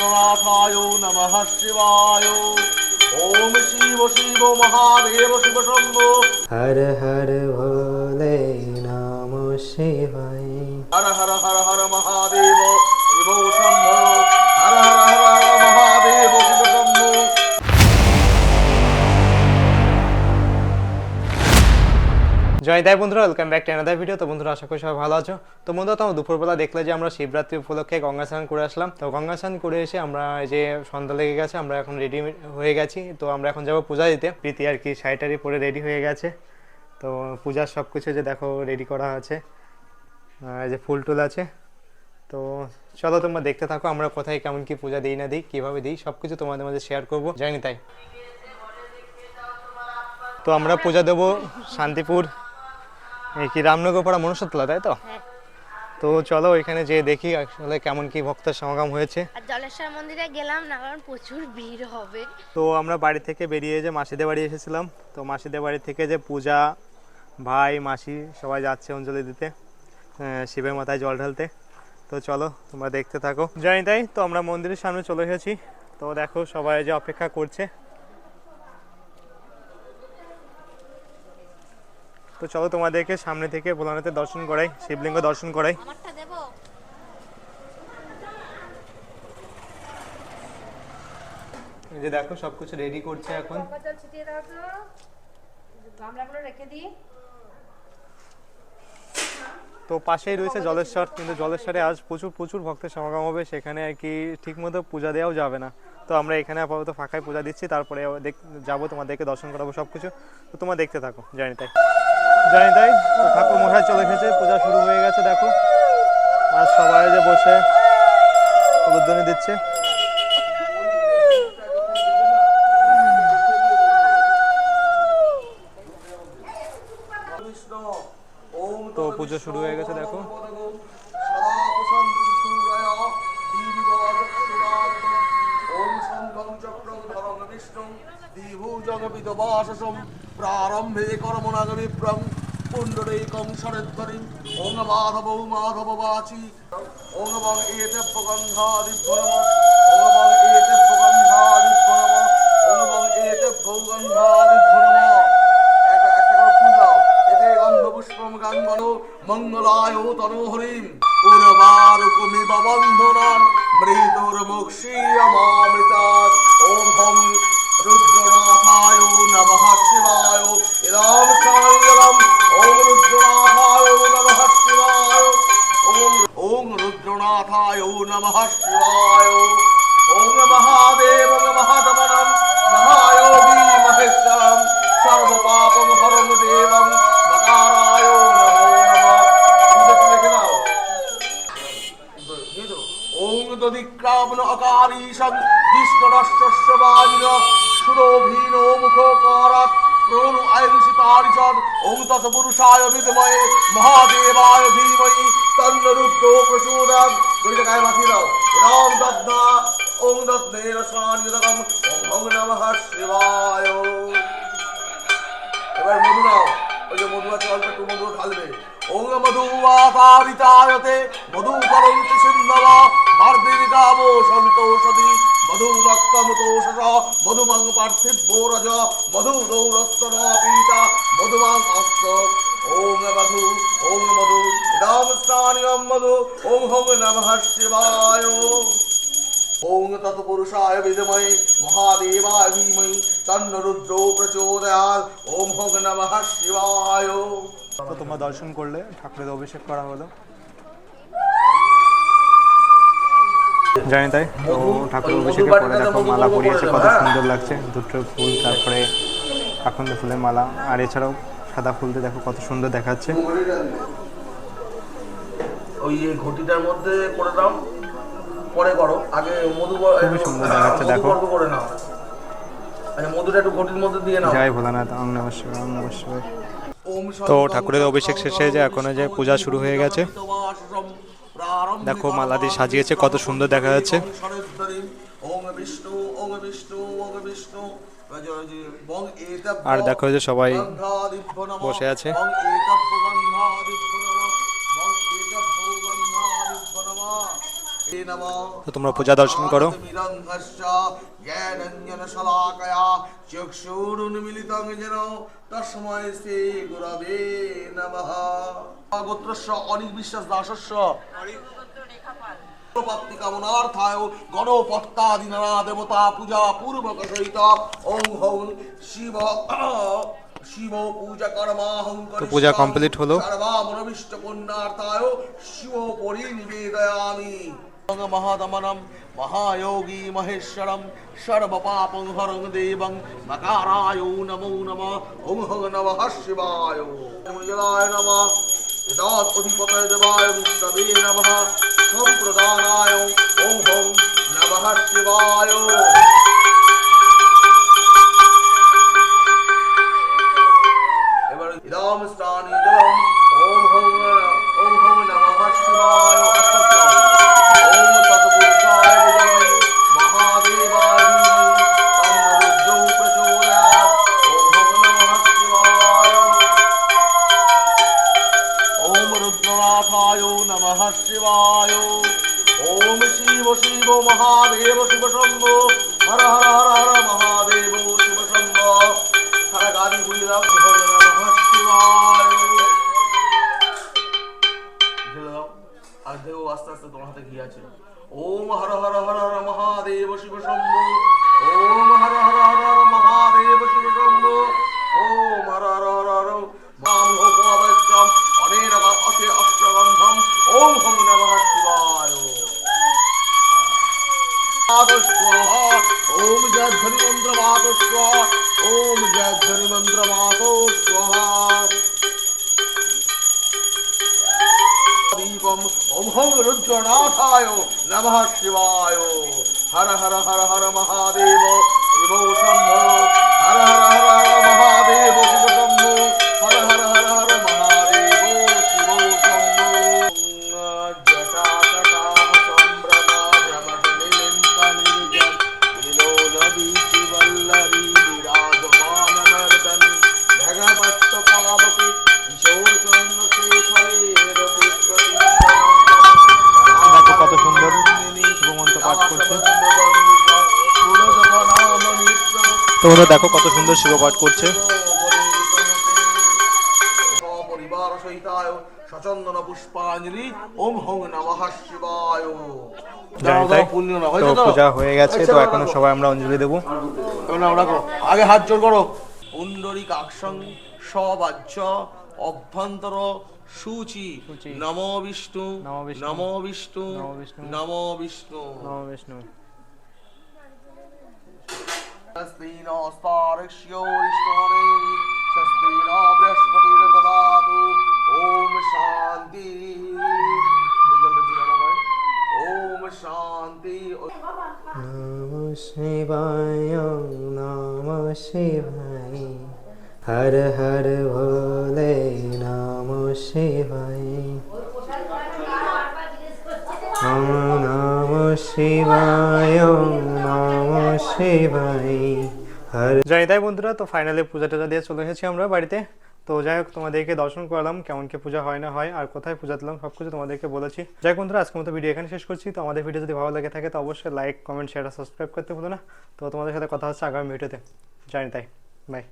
রুদ্রনাথায় नमः শিবায় ওম শিব শিব মহাদেব শিব शम्भो হর হর ভোলে নাম শিবায় হর হর হর হর মহাদেব জয় তাই বন্ধুরা welcome back to another video তো বন্ধুরা, আশা করি সবাই ভালো আছো। তো বন্ধুরা, তো দুপুরবেলা দেখলে যে আমরা শিবরাত্রি উপলক্ষে গঙ্গা স্নান করে আসলাম। তো গঙ্গা স্নান করে এসে আমরা যে সন্ধ্যা লেগে গেছে, আমরা এখন রেডি হয়ে গেছি। তো আমরা এখন যাব পূজা দিতে। প্রীতি আর কি শাড়িটারি পরে রেডি হয়ে গেছে। তো পূজার সব কিছু যে দেখো রেডি করা আছে। যে ফুল টুল আছে। তো চলো তোমরা দেখতে থাকো, আমরা কোথায় কেমন কি পূজা দিই না দিই, কীভাবে দিই সব কিছু তোমাদের মাঝে শেয়ার করব। জানি তাই। তো আমরা পূজা দেবো শান্তিপুর। এই কি রামনগরপাড়া মনুষ্যতলা তাই তো? তো চলো ওইখানে যেয়ে দেখি আসলে কেমন কি ভক্তের সমাগম হয়েছে। আর জলেশ্বর মন্দিরে গেলাম না কারণ প্রচুর ভিড় হবে। তো আমরা বাড়ি থেকে বেরিয়ে যে মাসিদের বাড়ি এসেছিলাম। তো মাসিদের বাড়ি থেকে যে পূজা ভাই মাসি সবাই যাচ্ছে অঞ্জলি দিতে শিবের মাথায় জল ঢালতে। তো চলো তোমরা দেখতে থাকো। জানি তাই তো আমরা মন্দিরের সামনে চলে এসেছি। তো দেখো সবাই যে অপেক্ষা করছে। তো চলো তোমাদেরকে সামনে থেকে ভোলানাথের দর্শন করাই শিবলিঙ্গ দর্শন করাই। যে দেখো সবকিছু রেডি করছে এখন। তো। গামলাগুলো রেখে দিই। তো পাশেই রয়েছে জলেশ্বর কিন্তু জলেশ্বরে আজ প্রচুর প্রচুর ভক্তের সমাগম হবে সেখানে আর কি ঠিকমতো পূজা দেওয়াও যাবে না। তো আমরা এখানে আপাতত ফাঁকায় পূজা দিচ্ছি তারপরে যাব তোমাদেরকে দর্শন করাবো সব কিছু তো তোমরা দেখতে থাকো জানি তাই। জানি তাই, তো ঠাকুর মশাই চলে এসেছে, পূজা শুরু হয়ে গেছে, দেখো। আর সবাই যে বসে উদ্বোধনী দিচ্ছে। তো পুজো শুরু হয়ে গেছে, দেখো। চক্রং ধরং বিষ্ণু, দ্বিভুজং বিদবাসসম প্রারম্ভে কর্মনাগ বিপ্রং পুণ্ডরীকং শরদ্বরিম ওং মাধব মাধব বাচি। ওং বং বং এতে প্রগন্ধাদিভ্যনম ওং বং পুষ্পম গাঙ্গন, মঙ্গলায় তনোহরিম। উর্বারুকুমি বন্ধনান মৃদুর মুক্ষীয়মামৃতাৎ ওম রুদ্রনাথায় নমঃ শিবায় ওম মহাদেব মহাদমনম মহায়োগী মহেশ্বরম সর্বপাপম হরম দেবম মকারায় নমো নমঃ বুঝে লিখে দাও ওং দধিক্রামণ অকারীশং দিষ্টরশ্বস্য বাজিন সুরভীন মুখকারাৎ প্রণ আয়ুষিতারিষদ ওং তৎপুরুষায় বিদ্ময়ে মহাদেবায় ধীমহি তন্ন রুদ্র প্রচোদয়াৎ দুইটা গায়ে মাখিয়ে দাও রাম দদ্না ওং দদ্নের সানিদকম ওং নমঃ শিবায় এবার মধু নাও। ওই যে মধু আছে, অল্প একটু মধু ঢালবে। ওং মধু আকারিতায়তে মধু করন্তি সিন্ধব। মার্দিনি গাবো সন্তোষদি মধু রক্তমতোষস মধুমং পার্থিব্য রজ। মধু দৌরস্তন পীতা মধুমং অস্ত ওং মধু ওং মধু রাম স্থানীয়ম মধু ওং হং নমঃ শিবায়। ওং তৎপুরুষায় বিদময়ে মহাদেবায় ধীমহি তন্ন রুদ্রো প্রচোদয়াৎ ওম হং নমঃ শিবায়। তো তোমরা দর্শন করলে ঠাকুরের অভিষেক করা হলো। জানি তাই তো ঠাকুর অভিষেকের পরে দেখো মালা পরিয়েছে কত সুন্দর লাগছে। দুটো ফুল তারপরে আকন্দ ফুলের মালা। আর এছাড়াও সাদা ফুল দিয়ে দেখো কত সুন্দর দেখাচ্ছে। ওই ঘটিটার মধ্যে করে দাও পরে করো আগে মধু দেখো। মধুগর্ভ করে নাও আচ্ছা মধুটা একটু ঘটির মধ্যে দিয়ে নাও জয় ভোলানাথ অং নমঃ শিবায়, অং নমঃ শিবায়। তো ঠাকুরের অভিষেক শেষে যে এখন যে পূজা শুরু হয়ে গেছে দেখো মালা দিয়ে সাজিয়েছে কত সুন্দর দেখা যাচ্ছে আর দেখো যে সবাই বসে আছে। তো তোমরা পূজা দর্শন করো। গোত্রস্য অনিক বিশ্বাস দাসস্য প্রাপ্তি কামনার্থায় দেবতা পূজা পূর্বক সহিত ওং হং শিব শিব পূজা কর্মাহং তো পূজা complete হলো। সর্বামনবিষ্ট পুণ্যার্থায় শিব পরিনিবেদয়ামি মহাদমনম মহায়োগী মহেশ্বরম সর্বপাপং হরং দেবং মকারায় নমো নম ওং হং নমঃ শিবায় জলায় নমঃ এদাত অধিপতয় দেবায় বিষ্ণবে নম সম্প্রদানায় ওং নমঃ শিবায় নমঃ শিবায়। ওম শিব শিব মহাদেব শিব हर হর মহাদেব শিব শম্ভো। হর গাদি বুড়িরাম নমঃ শিবায়। ঢেলে দাও। আর দেখো আস্তে আস্তে তোমার হাতে কি আছে। শিবম অভং রুদ্রনাথায় নমঃ শিবায়। হর হর হর হর মহাদেব, শিব শম্ভ। হর হর হর পাঠ করছে। তোমরা দেখো কত সুন্দর শিব পাঠ করছে। সচন্দন পুষ্পাঞ্জলি ওম হং নমঃ শিবায়। পূজা হয়ে গেছে তো এখনও সবাই আমরা অঞ্জলি দেবো। আগে হাত জোর করো। পুণ্ডরিক আকসং সবাচ্য অভ্যন্তর সূচি। নম বিষ্ণু। নমো বিষ্ণু। নম বিষ্ণু। নম বিষ্ণু। নম বিষ্ণু। স্বস্তিন স্তারক্ষ্যোরিষ্টহরেণি বৃহস্পতির দদাতু ওম শান্তি। ওম শান্তি নম শিবায় নম শিবায়। হর হর ভোলে নম। শিবায় নম শিবায় নম শিবায় যাই তাই বন্ধুরা, তো ফাইনালি পূজা টুজা দিয়ে চলে এসেছি আমরা বাড়িতে। তো যাই হোক, তোমাদেরকে দর্শন করালাম, কেমন কি পূজা হয় না হয়, আর কোথায় পূজা দিলাম সব কিছু তোমাদেরকে বলেছি। যাই বন্ধুরা, আজকের মতো ভিডিও এখানে শেষ করছি। তো আমাদের ভিডিও যদি ভালো লাগে থাকে, তো অবশ্যই লাইক কমেন্ট শেয়ার সাবস্ক্রাইব করতে ভুলো না। তো তোমাদের সাথে কথা হচ্ছে আগামী ভিডিওতে জানি তাই। বাই